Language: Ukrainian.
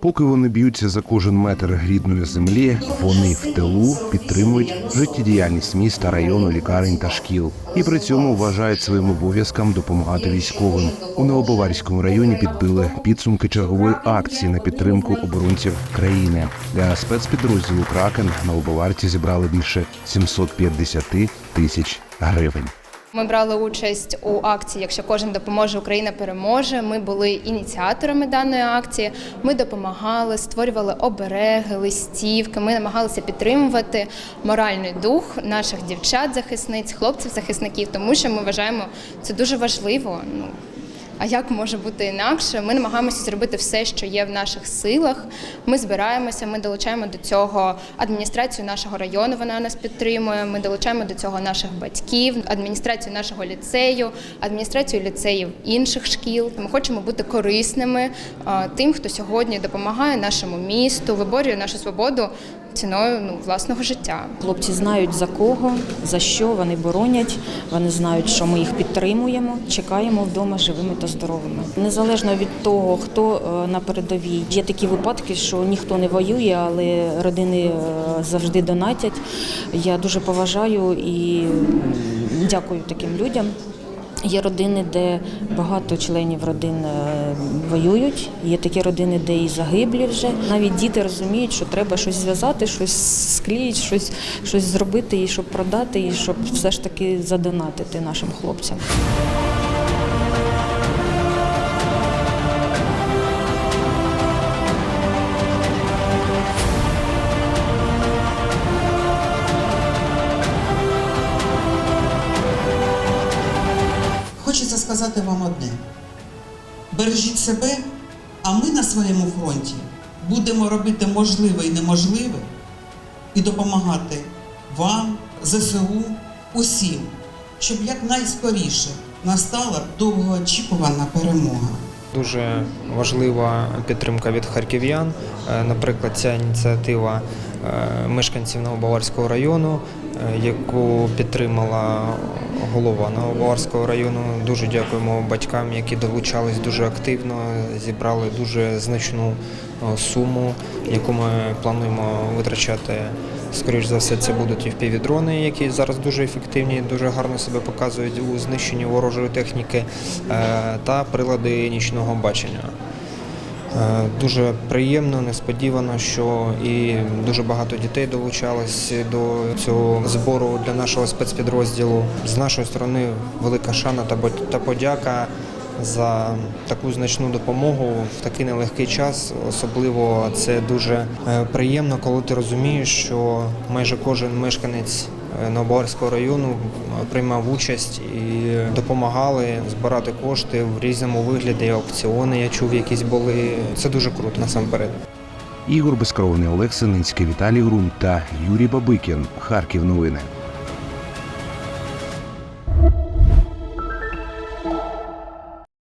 Поки вони б'ються за кожен метр рідної землі, вони в тилу підтримують життєдіяльність міста, району, лікарень та шкіл. І при цьому вважають своїм обов'язком допомагати військовим. У Новобаварському районі підбили підсумки чергової акції на підтримку оборонців країни. Для спецпідрозділу Кракен новобаварці зібрали більше 750 тисяч гривень. Ми брали участь у акції Якщо кожен допоможе, Україна переможе. Ми були ініціаторами даної акції. Ми допомагали, створювали обереги, листівки. Ми намагалися підтримувати моральний дух наших дівчат-захисниць, хлопців-захисників, тому що ми вважаємо це дуже важливо. Ну а як може бути інакше? Ми намагаємося зробити все, що є в наших силах. Ми збираємося, ми долучаємо до цього адміністрацію нашого району. Вона нас підтримує. Ми долучаємо до цього наших батьків, адміністрацію нашого ліцею, адміністрацію ліцеїв інших шкіл. Ми хочемо бути корисними тим, хто сьогодні допомагає нашому місту, виборює нашу свободу ціною ну, власного життя. Хлопці знають за кого, за що вони боронять. Вони знають, що ми їх підтримуємо, чекаємо вдома живими та здоровими. Незалежно від того, хто е, на передовій. Є такі випадки, що ніхто не воює, але родини е, завжди донатять. Я дуже поважаю і дякую таким людям. Є родини, де багато членів родин е, воюють. Є такі родини, де і загиблі вже. Навіть діти розуміють, що треба щось зв'язати, щось склеїти, щось, щось зробити, і щоб продати, і щоб все ж таки задонатити нашим хлопцям. Хочеться сказати вам одне: бережіть себе, а ми на своєму фронті будемо робити можливе і неможливе і допомагати вам, ЗСУ, усім, щоб якнайскоріше настала довгоочікувана перемога. Дуже важлива підтримка від харків'ян. Е, Наприклад, ця ініціатива е, мешканців Новобаварського району, яку підтримала голова Новобаварського району. Дуже дякуємо батькам, які долучались дуже активно, зібрали дуже значну е, суму, яку ми плануємо витрачати. Скоріш за все, це будуть і впівдрони, які зараз дуже ефективні, дуже гарно себе показують у знищенні ворожої техніки е, та прилади нічного бачення. Е, Дуже приємно, несподівано, що і дуже багато дітей долучалось до цього збору для нашого спецпідрозділу. З нашої сторони велика шана та подяка за таку значну допомогу в такий нелегкий час. Особливо це дуже е, приємно, коли ти розумієш, що майже кожен мешканець е, району е, приймав участь і допомагали збирати кошти в різному вигляді. Аукціони я чув, якісь були. Це дуже круто насамперед. Ігор Безкровний, Олег Синицький, Віталій Грунт та Юрій Бабикін. Харків новини.